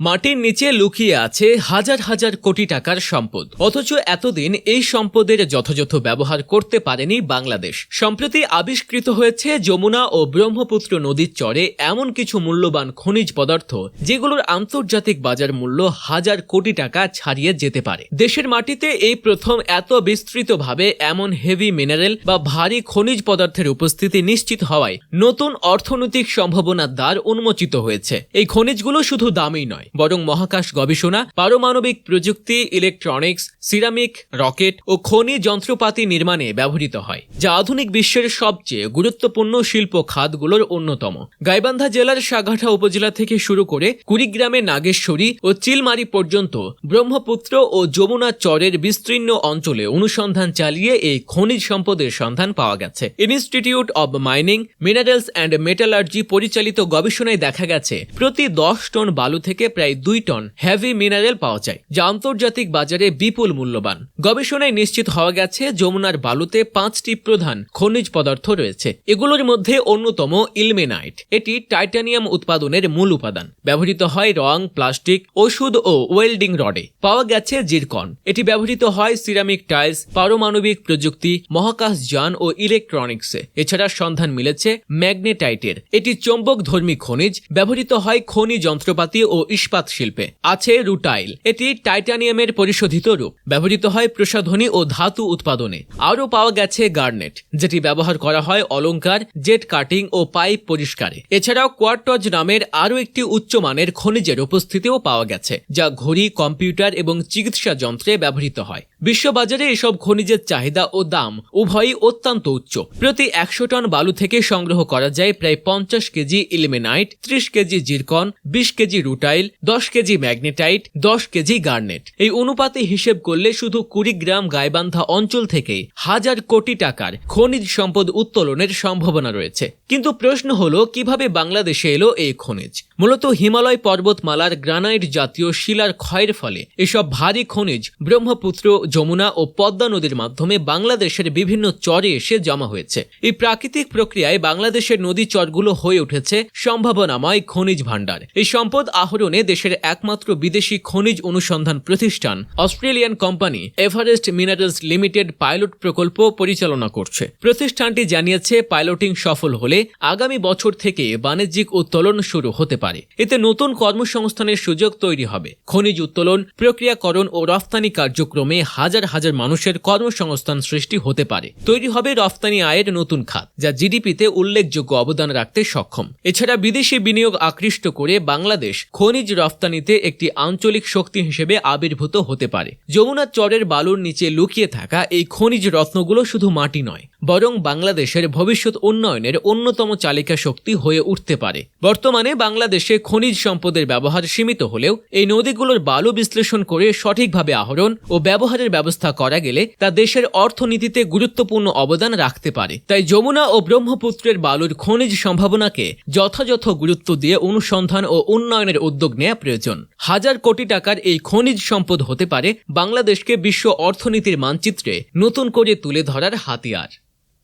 মাটির নিচে লুকিয়ে আছে হাজার হাজার কোটি টাকার সম্পদ। অথচ এতদিন এই সম্পদের যথাযথ ব্যবহার করতে পারেনি বাংলাদেশ। সম্প্রতি আবিষ্কৃত হয়েছে যমুনা ও ব্রহ্মপুত্র নদীর চরে এমন কিছু মূল্যবান খনিজ পদার্থ, যেগুলোর আন্তর্জাতিক বাজার মূল্য হাজার কোটি টাকা ছাড়িয়ে যেতে পারে। দেশের মাটিতে এই প্রথম এত বিস্তৃতভাবে এমন হেভি মিনারেল বা ভারী খনিজ পদার্থের উপস্থিতি নিশ্চিত হওয়ায় নতুন অর্থনৈতিক সম্ভাবনার দ্বার উন্মোচিত হয়েছে। এই খনিজগুলো শুধু দামি নয় বরং মহাকাশ গবেষণা, পারমাণবিক প্রযুক্তি ইলেকট্রনিক্স সিরামিক রকেট ও খনি যন্ত্রপাতি নির্মাণে ব্যবহৃত হয়, যা আধুনিক বিশ্বের সবচেয়ে গুরুত্বপূর্ণ শিল্প খাতগুলোর অন্যতম। গাইবান্ধা জেলার সাঘাটা উপজেলা থেকে শুরু করে কুড়িগ্রামের নাগেশ্বরী ও চিলমারি পর্যন্ত ব্রহ্মপুত্র ও যমুনা চরের বিস্তীর্ণ অঞ্চলে অনুসন্ধান চালিয়ে এই খনিজ সম্পদের সন্ধান পাওয়া গেছে। Institute of mining, minerals and metallurgy পরিচালিত গবেষণায় দেখা গেছে, প্রতি দশ টন বালু থেকে প্রায় দুই টন হেভি মিনারেল পাওয়া যায়, যা আন্তর্জাতিক বাজারে বিপুল মূল্যবান। গবেষণায় নিশ্চিত হওয়া গেছে, যমুনার বালুতে পাঁচটি প্রধান খনিজ পদার্থ রয়েছে। এগুলোর মধ্যে অন্যতম ইলমেনাইট। এটি টাইটানিয়াম উৎপাদনের মূল উপাদান। ব্যবহৃত হয় রং, প্লাস্টিক, ওষুধ ও ওয়েল্ডিং রডে। পাওয়া গেছে জিরকন। এটি ব্যবহৃত হয় সিরামিক টাইলস, পারমাণবিক প্রযুক্তি, মহাকাশ যান ও ইলেকট্রনিক্সে। এছাড়া সন্ধান মিলেছে ম্যাগনেটাইটের। এটি চৌম্বক ধর্মী খনিজ। ব্যবহৃত হয় খনি যন্ত্রপাতি ও ইস্পাত শিল্পে আছে রুটাইল, এটি টাইটানিয়ামের পরিশোধিত রূপ। ব্যবহৃত হয় প্রসাধনী ও ধাতু উৎপাদনে। আরও পাওয়া গেছে গার্নেট, যেটি ব্যবহার করা হয় অলঙ্কার জেট কাটিং ও পাইপ পরিষ্কারে। এছাড়াও কোয়ার্টজ নামের আরও একটি উচ্চমানের খনিজের উপস্থিতিও পাওয়া গেছে, যা ঘড়ি, কম্পিউটার এবং চিকিৎসা যন্ত্রে ব্যবহৃত হয়। বিশ্ববাজারে এসব খনিজের চাহিদা ও দাম উভয়ই অত্যন্ত উচ্চ। প্রতি একশো টন বালু থেকে সংগ্রহ করা যায় প্রায় পঞ্চাশ কেজি ইলিমেনাইট, ত্রিশ কেজি জিরকন, বিশ কেজি রুটাইল, দশ কেজি ম্যাগনেটাইট, দশ কেজি গার্নেট। এই অনুপাতে হিসেব করলে শুধু কুড়িগ্রাম গাইবান্ধা অঞ্চল থেকে হাজার কোটি টাকার খনিজ সম্পদ উত্তোলনের সম্ভাবনা রয়েছে। কিন্তু প্রশ্ন হলো, কীভাবে বাংলাদেশে এলো এই খনিজ? মূলত হিমালয় পর্বতমালার গ্রানাইট জাতীয় শিলার ক্ষয়ের ফলে এসব ভারী খনিজ ব্রহ্মপুত্র যমুনা ও পদ্মা নদীর মাধ্যমে বাংলাদেশের বিভিন্ন চরে এসে জমা হয়েছে। এই প্রাকৃতিক প্রক্রিয়ায় বাংলাদেশের নদী চরগুলো হয়ে উঠেছে সম্ভাবনাময় খনিজ ভাণ্ডার। এই সম্পদ আহরণে দেশের একমাত্র বিদেশি খনিজ অনুসন্ধান প্রতিষ্ঠান Australian company Everest minerals limited pilot প্রকল্প পরিচালনা করছে। প্রতিষ্ঠানটি জানিয়েছে, পাইলটিং সফল হলে আগামী বছর থেকে বাণিজ্যিক উত্তোলন শুরু হতে পারে। এতে নতুন কর্মসংস্থানের সুযোগ তৈরি হবে। খনিজ উত্তোলন, প্রক্রিয়াকরণ ও রফতানি কার্যক্রমে হাজার হাজার মানুষের কর্মসংস্থান সৃষ্টি হতে পারে। তৈরি হবে রফতানি আয়ের নতুন খাত, যা জিডিপিতে উল্লেখযোগ্য অবদান রাখতে সক্ষম। এছাড়া বিদেশি বিনিয়োগ আকৃষ্ট করে বাংলাদেশ খনিজ রফতানিতে একটি আঞ্চলিক শক্তি হিসেবে আবির্ভূত হতে পারে। যমুনা চরের বালুর নিচে লুকিয়ে থাকা এই খনিজ রত্নগুলো শুধু মাটি নয় বরং বাংলাদেশের ভবিষ্যৎ উন্নয়নের অন্যতম চালিকা শক্তি হয়ে উঠতে পারে। বর্তমানে বাংলাদেশে খনিজ সম্পদের ব্যবহার সীমিত হলেও এই নদীগুলোর বালু বিশ্লেষণ করে সঠিকভাবে আহরণ ও ব্যবহারের ব্যবস্থা করা গেলে তা দেশের অর্থনীতিতে গুরুত্বপূর্ণ অবদান রাখতে পারে। তাই যমুনা ও ব্রহ্মপুত্রের বালুর খনিজ সম্ভাবনাকে যথাযথ গুরুত্ব দিয়ে অনুসন্ধান ও উন্নয়নের উদ্যোগ নেওয়া প্রয়োজন। হাজার কোটি টাকার এই খনিজ সম্পদ হতে পারে বাংলাদেশকে বিশ্ব অর্থনীতির মানচিত্রে নতুন করে তুলে ধরার হাতিয়ার।